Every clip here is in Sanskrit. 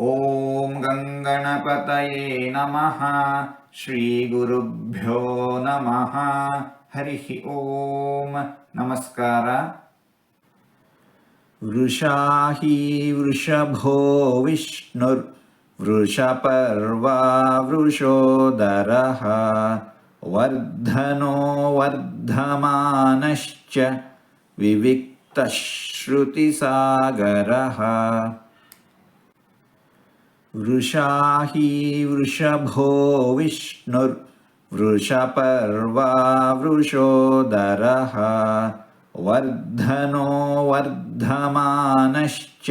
ॐ गङ्गणपतये नमः श्रीगुरुभ्यो नमः। हरिः ॐ नमस्कार। वृषाही वृषभो विष्णुर्वृषपर्वा वृषोदरः। वर्धनो वर्धमानश्च विविक्तश्रुतिसागरः। वृषाही वृषभो विष्णुर्वृषपर्वा वृषोदरः वर्धनो वर्धमानश्च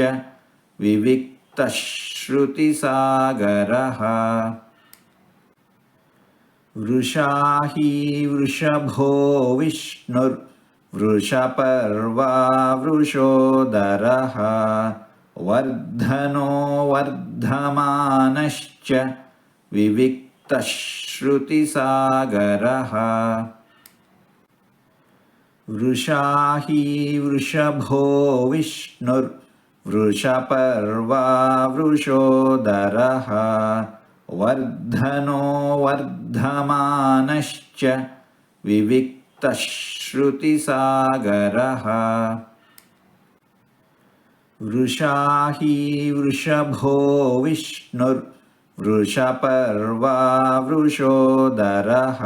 विविक्तश्रुतिसागरः। वृषाही वृषभो विष्णुर्वृषपर्वा वृषोदरः वर्धनो वर्धमानश्च विविक्तश्रुतिसागरः। वृषाही वृषभो विष्णुर्वृषपर्वा वृषोदरः वर्धनो वर्धमानश्च विविक्तश्रुतिसागरः वृषाही वृषभो विष्णुर्वृषपर्वा वृषोदरः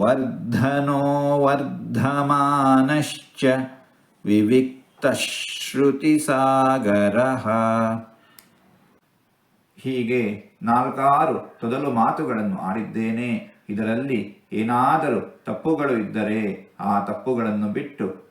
वर्धनो वर्धमानश्च ವಿವಿಕ್ತಶ್ರುತಿಸಾಗರಃ ಹೀಗೆ ನಾಲ್ಕಾರು ತೊದಲು ಮಾತುಗಳನ್ನು ಆಡಿದ್ದೇನೆ ಇದರಲ್ಲಿ ಏನಾದರೂ ತಪ್ಪುಗಳು ಇದ್ದರೆ ಆ ತಪ್ಪುಗಳನ್ನು ಬಿಟ್ಟು